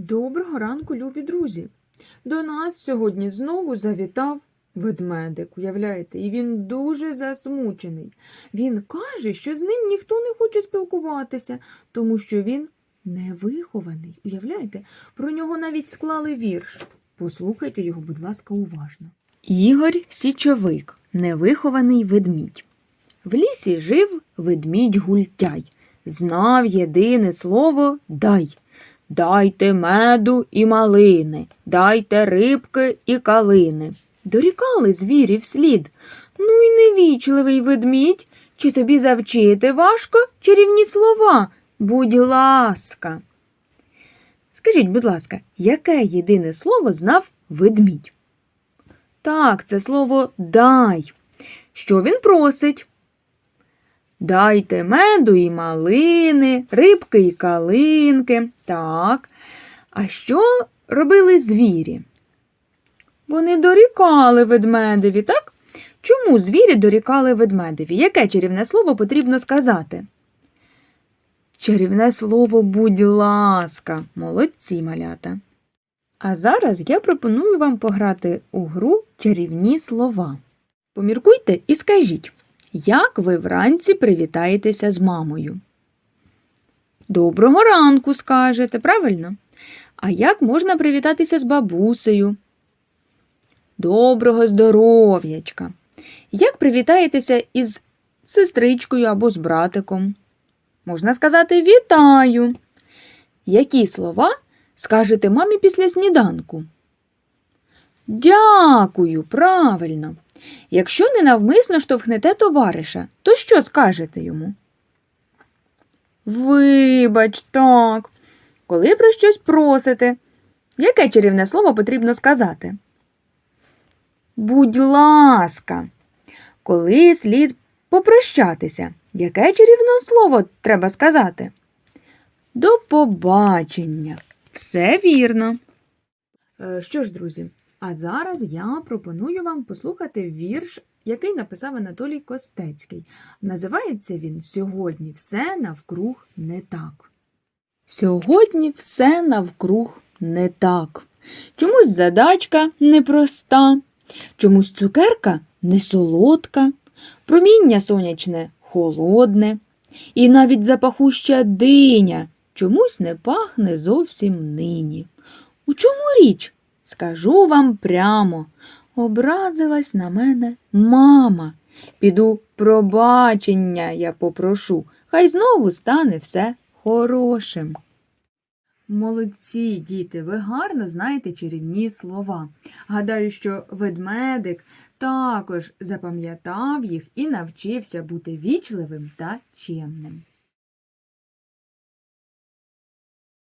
Доброго ранку, любі друзі! До нас сьогодні знову завітав ведмедик, уявляєте, і він дуже засмучений. Він каже, що з ним ніхто не хоче спілкуватися, тому що він невихований. Уявляєте, про нього навіть склали вірш. Послухайте його, будь ласка, уважно. Ігор Січовик, невихований ведмідь. В лісі жив ведмідь гультяй, знав єдине слово дай. Дайте меду і малини, дайте рибки і калини. Дорікали звірі вслід. Ну й невічливий ведмідь, чи тобі завчити важко чарівні слова? Будь ласка. Скажіть, будь ласка, яке єдине слово знав ведмідь? Так, це слово дай. Що він просить? Дайте меду і малини, рибки і калинки. Так. А що робили звірі? Вони дорікали ведмедеві, так? Чому звірі дорікали ведмедеві? Яке чарівне слово потрібно сказати? Чарівне слово будь ласка, молодці малята. А зараз я пропоную вам пограти у гру чарівні слова. Поміркуйте і скажіть. Як ви вранці привітаєтеся з мамою? Доброго ранку скажете, правильно? А як можна привітатися з бабусею? Доброго здоров'ячка. Як привітаєтеся із сестричкою або з братиком? Можна сказати вітаю. Які слова скажете мамі після сніданку? Дякую, правильно. Якщо ненавмисно штовхнете товариша, то що скажете йому? Вибач, так. Коли про щось просите, яке чарівне слово потрібно сказати? Будь ласка, коли слід попрощатися, яке чарівне слово треба сказати? До побачення. Все вірно. Е, Що ж, друзі, а зараз я пропоную вам послухати вірш, який написав Анатолій Костецький. Називається він Сьогодні все навкруг не так. Сьогодні все навкруг не так. Чомусь задачка непроста, чомусь цукерка не солодка, проміння сонячне холодне, і навіть запахуща диня чомусь не пахне зовсім нині. У чому річ? Скажу вам прямо, образилась на мене мама. Піду пробачення я попрошу, хай знову стане все хорошим. Молодці, діти, ви гарно знаєте чарівні слова. Гадаю, що ведмедик також запам'ятав їх і навчився бути вічливим та чемним.